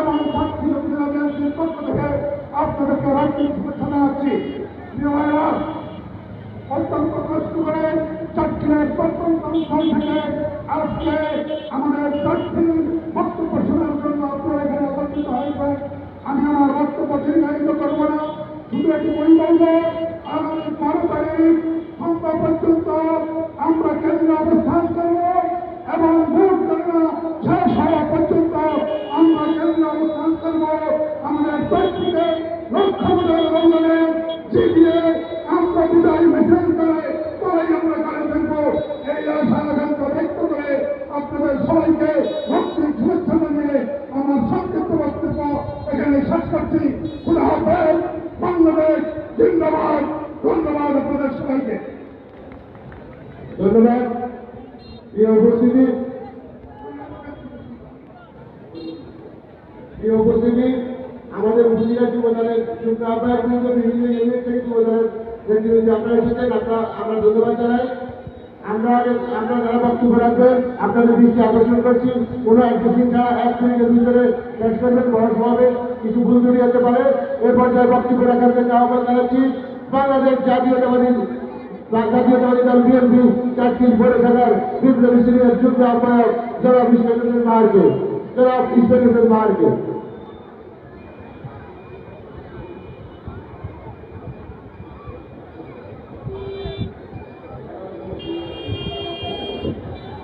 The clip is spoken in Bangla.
এবং সাক্ষী অভিযানের পক্ষ থেকে আপনাদেরকে রাজনৈতিক শুভেচ্ছা জানাচ্ছি। অত্যন্ত কষ্ট করে চাকরির প্রত্যন্ত অঞ্চল থেকে আজকে আমাদের প্রার্থীর বক্তব্য শোনার জন্য আপনারা এখানে একত্রিত হয়েছেন। আমি আমার বক্তব্য দীর্ঘায়িত করব না। শুধু একটি বই বলব আগামী বারো তারিখ সন্ধ্যা পর্যন্ত প্রার্থীকে লক্ষ্য রঞ্জনে জিতিয়ে আমরা বিদায় মিছিল করে তবেই আমরা করে এই করে আমার সংক্ষিপ্ত বক্তব্য এখানে শেষ করছি। খুদা হাফেজ, বাংলাদেশ জিন্দাবাদ। ধন্যবাদ উপস্থিতি। প্রিয় উপস্থিতি। আমাদের উপজেলা যুবদলের যুক্ত আহ্বায়ক বৃন্দ বিভিন্ন ইউনিট থেকে যুবদলের নেতৃবৃন্দ আপনারা এসেছেন আপনারা আমরা ধন্যবাদ জানাই। আমরা যারা বক্তব্য রাখবেন, আপনাদের দৃষ্টি আকর্ষণ করছি। কোনো একদিন ছাড়া এক মিনিটের ভিতরে শেষ করবেন, বড় সভাবে কিছু ভুল ত্রুটি হতে পারে। এ পর্যায়ে বক্তব্য রাখার জন্য আহ্বান জানাচ্ছি, বাংলাদেশ জাতীয়তাবাদী জাতীয়তাবাদী দল বিএনপি চারটির বড় শাখার বিপ্লবী সিনিয়র যুগ্ম আহ্বায়ক জনাব ইসমাইল মাহারকে, জনাব ইসমাইল মাহারকে।